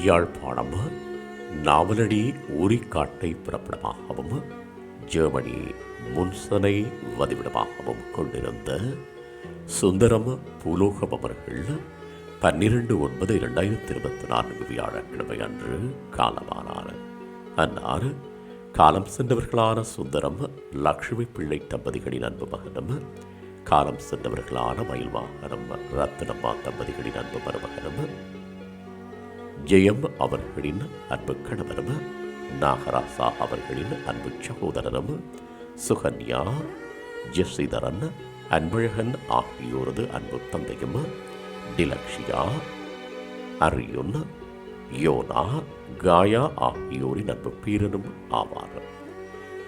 யாழ்ப்பாணம் நாவலடி ஊரிக்காட்டை பிறப்பிடமாகவும் ஜெர்மனி முன்சனை வதிவிடமாகவும் கொண்டிருந்த சுந்தரம் பூலோகம் அவர்கள் பன்னிரண்டு ஒன்பது இரண்டாயிரத்தி இருபத்தி நான்கு வியாழக்கிழமை அன்று காலமானார். அன்னார் காலம் சென்றவர்களான சுந்தரம் லக்ஷ்மி பிள்ளை தம்பதிகளின் அன்பு மகனும் காலம் சென்றவர்களான மயில்வாகனம் ரத்னம்மா தம்பதிகளின் அன்பு மருமகனும் ஜெயம் அவர்களின் அன்பு கணவரும் நாகராசா அவர்களின் அன்பு சகோதரரும் சுகன்யா ஜெஸ்ரீதரன் அன்பழகன் ஆகியோரது அன்பு தந்தையும் டிலக்ஷியா அரியுன் யோனா காயா ஆகியோரின் அன்பு பீரனும் ஆவார்.